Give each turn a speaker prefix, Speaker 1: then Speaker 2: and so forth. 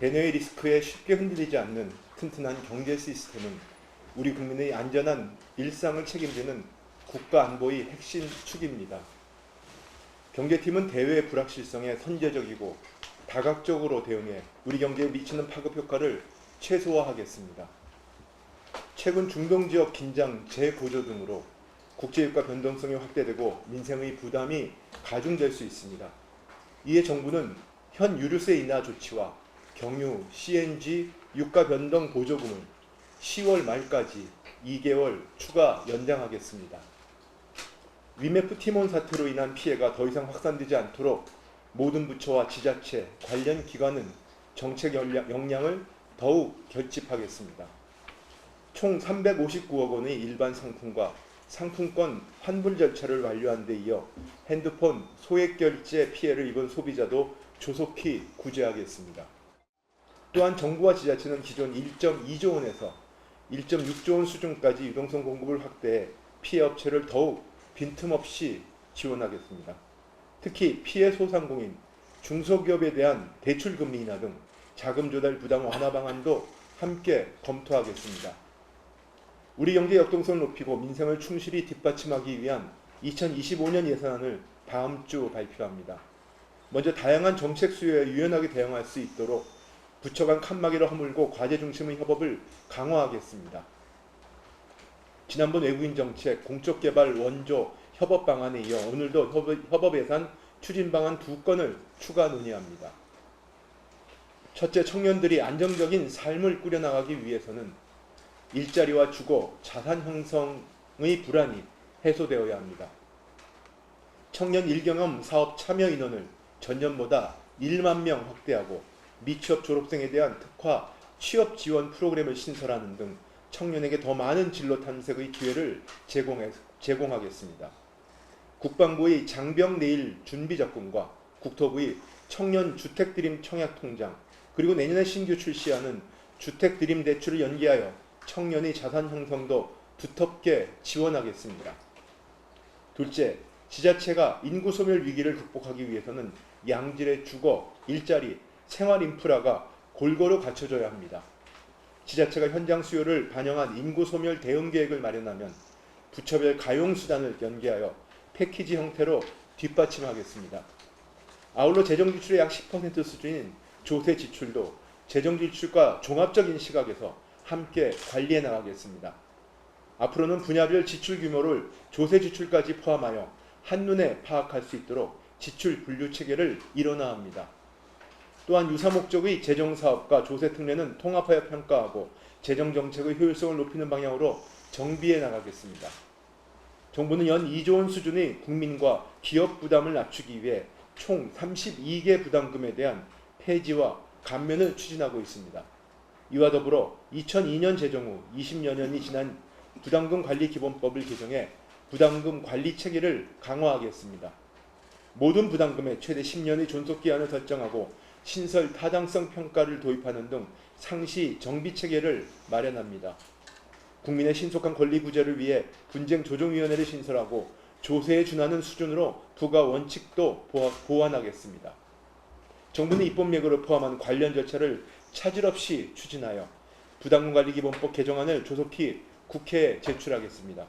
Speaker 1: 대내의 리스크에 쉽게 흔들리지 않는 튼튼한 경제 시스템은 우리 국민의 안전한 일상을 책임지는 국가 안보의 핵심 축입니다. 경제팀은 대외 불확실성에 선제적이고 다각적으로 대응해 우리 경제에 미치는 파급 효과를 최소화하겠습니다. 최근 중동 지역 긴장 재고조 등으로 국제유가 변동성이 확대되고 민생의 부담이 가중될 수 있습니다. 이에 정부는 현 유류세 인하 조치와 경유, CNG 유가 변동 보조금을 10월 말까지 2개월 추가 연장하겠습니다. 위메프 티몬 사태로 인한 피해가 더 이상 확산되지 않도록 모든 부처와 지자체, 관련 기관은 정책 역량- 역량을 더욱 결집하겠습니다. 총 359억 원의 일반 상품과 상품권 환불 절차를 완료한 데 이어 핸드폰 소액 결제 피해를 입은 소비자도 조속히 구제하겠습니다. 또한 정부와 지자체는 기존 1.2조 원에서 1.6조 원 수준까지 유동성 공급을 확대해 피해 업체를 더욱 빈틈없이 지원하겠습니다. 특히 피해 소상공인, 중소기업에 대한 대출 금리 인하 등 자금 조달 부담 완화 방안도 함께 검토하겠습니다. 우리 경제 역동성을 높이고 민생을 충실히 뒷받침하기 위한 2025년 예산안을 다음 주 발표합니다. 먼저 다양한 정책 수요에 유연하게 대응할 수 있도록 부처 간 칸막이를 허물고 과제 중심의 협업을 강화하겠습니다. 지난번 외국인 정책, 공적 개발 원조 협업 방안에 이어 오늘도 협업, 예산 추진 방안 두 건을 추가 논의합니다. 첫째, 청년들이 안정적인 삶을 꾸려나가기 위해서는 일자리와 주거, 자산 형성의 불안이 해소되어야 합니다. 청년 일경험 사업 참여 인원을 전년보다 1만 명 확대하고 미취업 졸업생에 대한 특화 취업 지원 프로그램을 신설하는 등 청년에게 더 많은 진로 탐색의 기회를 제공해, 제공하겠습니다. 국방부의 장병 내일 준비 적금과 국토부의 청년 주택 드림 청약 통장 그리고 내년에 신규 출시하는 주택 드림 대출을 연계하여 청년의 자산 형성도 두텁게 지원하겠습니다. 둘째, 지자체가 인구 소멸 위기를 극복하기 위해서는 양질의 주거, 일자리, 생활 인프라가 골고루 갖춰져야 합니다. 지자체가 현장 수요를 반영한 인구 소멸 대응 계획을 마련하면 부처별 가용 수단을 연계하여 패키지 형태로 뒷받침하겠습니다. 아울러 재정 지출의 약 10% 수준인 조세 지출도 재정 지출과 종합적인 시각에서 함께 관리해 나가겠습니다. 앞으로는 분야별 지출 규모를 조세 지출까지 포함하여 한눈에 파악할 수 있도록 지출 분류 체계를 일어나 합니다. 또한 유사 목적의 재정 사업과 조세 특례는 통합하여 평가하고 재정 정책의 효율성을 높이는 방향으로 정비해 나가겠습니다. 정부는 연 2조 원 수준의 국민과 기업 부담을 낮추기 위해 총 32개 부담금에 대한 폐지와 감면을 추진하고 있습니다. 이와 더불어 2002년 제정 후 20여 년이 지난 부담금 관리 기본법을 개정해 부담금 관리 체계를 강화하겠습니다. 모든 부담금에 최대 10년의 존속 기한을 설정하고 신설 타당성 평가를 도입하는 등 상시 정비 체계를 마련합니다. 국민의 신속한 권리 구제를 위해 분쟁 조정위원회를 신설하고 조세에 준하는 수준으로 부가 원칙도 보완- 보완하겠습니다. 정부는 입법 예고를 포함한 관련 절차를 차질 없이 추진하여 부담금 관리 기본법 개정안을 조속히 국회에 제출하겠습니다.